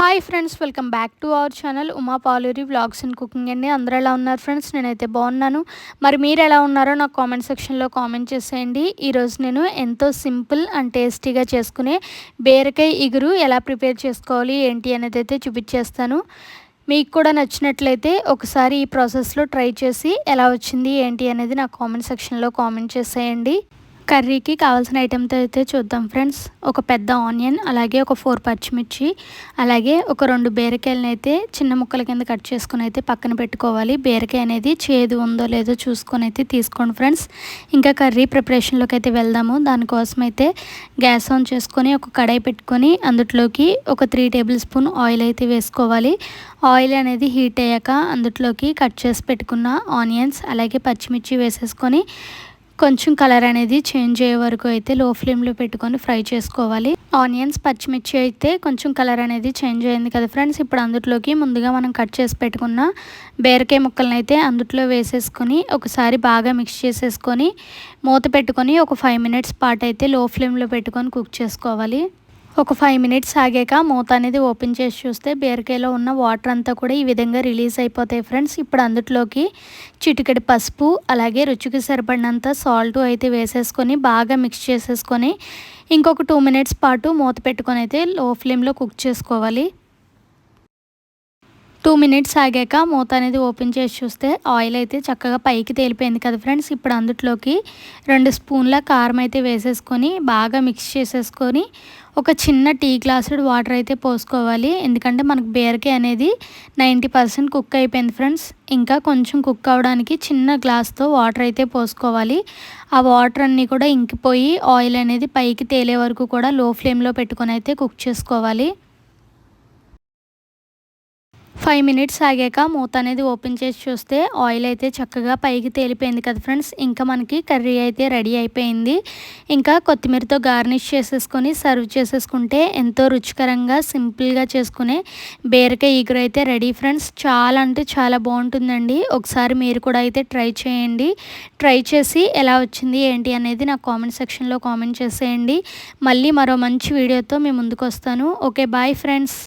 Hi friends welcome back to our channel Uma Paluri vlogs and cooking అండి. అందరూ ఎలా ఉన్నారు ఫ్రెండ్స్ నేనైతే బాగున్నాను. మరి మీరు ఎలా ఉన్నారో నాకు కామెంట్ సెక్షన్లో కామెంట్ చేసేయండి. ఈరోజు నేను ఎంతో సింపుల్ అండ్ టేస్టీగా చేసుకునే బీరకాయ ఇగురు ఎలా ప్రిపేర్ చేసుకోవాలి ఏంటి అనేది అయితే చూపించేస్తాను. మీకు కూడా నచ్చినట్లయితే ఒకసారి ఈ ప్రాసెస్లో ట్రై చేసి ఎలా వచ్చింది ఏంటి అనేది నాకు కామెంట్ సెక్షన్లో కామెంట్ చేసేయండి. కర్రీకి కావాల్సిన ఐటెంతో అయితే చూద్దాం ఫ్రెండ్స్. ఒక పెద్ద ఆనియన్ అలాగే ఒక ఫోర్ పచ్చిమిర్చి అలాగే ఒక రెండు బీరకాయలను అయితే చిన్న ముక్కల కింద కట్ చేసుకుని అయితే పక్కన పెట్టుకోవాలి. బీరకాయ అనేది చేదు ఉందో లేదో చూసుకొని అయితే తీసుకోండి ఫ్రెండ్స్. ఇంకా కర్రీ ప్రిపరేషన్లోకి అయితే వెళ్దాము. దానికోసం అయితే గ్యాస్ ఆన్ చేసుకొని ఒక కడాయి పెట్టుకొని అందులోకి ఒక త్రీ టేబుల్ స్పూన్ ఆయిల్ అయితే వేసుకోవాలి. ఆయిల్ అనేది హీట్ అయ్యాక అందులోకి కట్ చేసి పెట్టుకున్న ఆనియన్స్ అలాగే పచ్చిమిర్చి వేసేసుకొని కొంచెం కలర్ అనేది చేంజ్ అయ్యే వరకు అయితే లో ఫ్లేమ్లో పెట్టుకొని ఫ్రై చేసుకోవాలి. ఆనియన్స్ పచ్చిమిర్చి అయితే కొంచెం కలర్ అనేది చేంజ్ అయింది కదా ఫ్రెండ్స్. ఇప్పుడు అందులోకి ముందుగా మనం కట్ చేసి పెట్టుకున్న బీరకాయ ముక్కలను అయితే అందుట్లో వేసేసుకొని ఒకసారి బాగా మిక్స్ చేసేసుకొని మూత పెట్టుకొని ఒక ఫైవ్ మినిట్స్ పాటు అయితే లో ఫ్లేమ్లో పెట్టుకొని కుక్ చేసుకోవాలి. ఒక ఫైవ్ మినిట్స్ ఆగాక మూత అనేది ఓపెన్ చేసి చూస్తే బీరకాయలో ఉన్న వాటర్ అంతా కూడా ఈ విధంగా రిలీజ్ అయిపోతాయి ఫ్రెండ్స్ ఇప్పుడు అందుట్లోకి చిటికెడు పసుపు అలాగే రుచికి సరిపడినంత సాల్ట్ అయితే వేసేసుకొని బాగా మిక్స్ చేసేసుకొని ఇంకొక టూ మినిట్స్ పాటు మూత పెట్టుకొని అయితే లో ఫ్లేమ్లో కుక్ చేసుకోవాలి. టూ మినిట్స్ ఆగాక మూత అనేది ఓపెన్ చేసి చూస్తే ఆయిల్ అయితే చక్కగా పైకి తేలిపోయింది కదా ఫ్రెండ్స్. ఇప్పుడు అందుట్లోకి రెండు స్పూన్ల కారం అయితే వేసేసుకొని బాగా మిక్స్ చేసేసుకొని ఒక చిన్న టీ గ్లాసుడ్ వాటర్ అయితే పోసుకోవాలి. ఎందుకంటే మనకు బీరకాయ అనేది నైంటీ పర్సెంట్ కుక్ అయిపోయింది ఫ్రెండ్స్. ఇంకా కొంచెం కుక్ అవడానికి చిన్న గ్లాస్తో వాటర్ అయితే పోసుకోవాలి. ఆ వాటర్ అన్నీ కూడా ఇంకిపోయి ఆయిల్ అనేది పైకి తేలే వరకు కూడా లో ఫ్లేమ్లో పెట్టుకొని అయితే కుక్ చేసుకోవాలి. ఫైవ్ మినిట్స్ ఆగాక మూత అనేది ఓపెన్ చేసి చూస్తే ఆయిల్ అయితే చక్కగా పైకి తేలిపోయింది కదా ఫ్రెండ్స్ ఇంకా మనకి కర్రీ అయితే రెడీ అయిపోయింది. ఇంకా కొత్తిమీరతో గార్నిష్ చేసేసుకొని సర్వ్ చేసేసుకుంటే ఎంతో రుచికరంగా సింపుల్గా చేసుకునే బీరకాయ ఈగురు అయితే రెడీ ఫ్రెండ్స్ చాలా అంటే చాలా బాగుంటుందండి. ఒకసారి మీరు కూడా అయితే ట్రై చేయండి. ట్రై చేసి ఎలా వచ్చింది ఏంటి అనేది నాకు కామెంట్ సెక్షన్లో కామెంట్ చేసేయండి. మళ్ళీ మరో మంచి వీడియోతో మేము ముందుకు వస్తాను. Okay bye friends